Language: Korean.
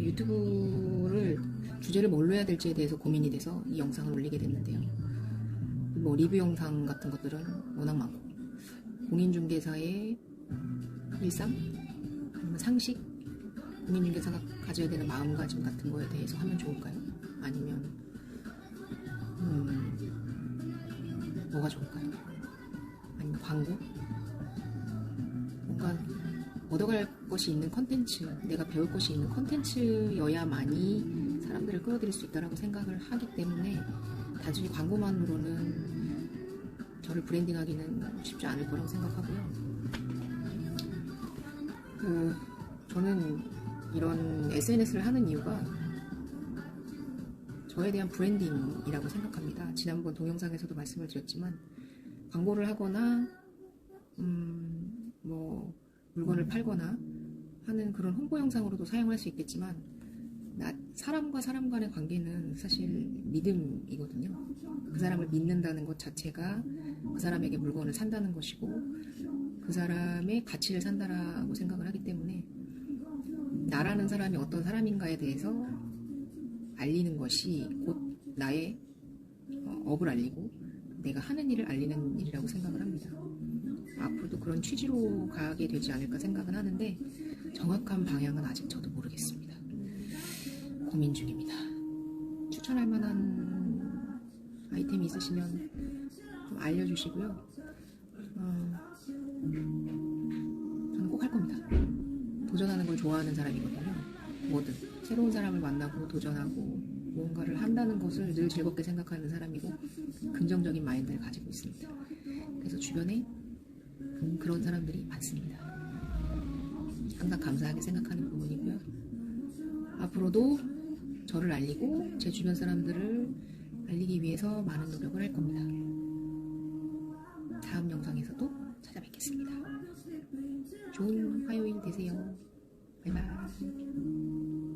유튜브를 주제를 뭘로 해야 될지에 대해서 고민이 돼서 이 영상을 올리게 됐는데요. 뭐 리뷰 영상 같은 것들은 워낙 많고 공인중개사의 일상, 상식, 공인중개사가 가져야 되는 마음가짐 같은 거에 대해서 하면 좋을까요? 아니면 음, 뭐가 좋을까요? 아니면 광고? 뭔가 얻어갈 것이 있는 컨텐츠, 내가 배울 것이 있는 컨텐츠여야만이 사람들을 끌어들일 수 있다고 생각을 하기 때문에 단순히 광고만으로는 저를 브랜딩하기는 쉽지 않을 거라고 생각하고요. 그, 저는 이런 SNS를 하는 이유가 저에 대한 브랜딩이라고 생각합니다. 지난번 동영상에서도 말씀을 드렸지만 광고를 하거나 음, 뭐 물건을 팔거나 하는 그런 홍보 영상으로도 사용할 수 있겠지만 나, 사람과 사람 간의 관계는 사실 믿음이거든요. 그 사람을 믿는다는 것 자체가 그 사람에게 물건을 산다는 것이고 그 사람의 가치를 산다라고 생각을 하기 때문에 나라는 사람이 어떤 사람인가에 대해서 알리는 것이 곧 나의 어, 업을 알리고 내가 하는 일을 알리는 일이라고 생각을 합니다. 앞으로도 그런 취지로 가게 되지 않을까 생각은 하는데 정확한 방향은 아직 저도 모르겠습니다. 고민 중입니다. 추천할 만한 아이템이 있으시면 좀 알려주시고요. 어, 저는 꼭 할 겁니다. 도전하는 걸 좋아하는 사람이거든요. 뭐든 새로운 사람을 만나고 도전하고 무언가를 한다는 것을 늘 즐겁게 생각하는 사람이고 긍정적인 마인드를 가지고 있습니다. 그래서 주변에 음, 그런 사람들이 많습니다. 항상 감사하게 생각하는 부분이고요. 앞으로도 저를 알리고 제 주변 사람들을 알리기 위해서 많은 노력을 할 겁니다. 다음 영상에서도 찾아뵙겠습니다. 좋은 화요일 되세요. 바이바이.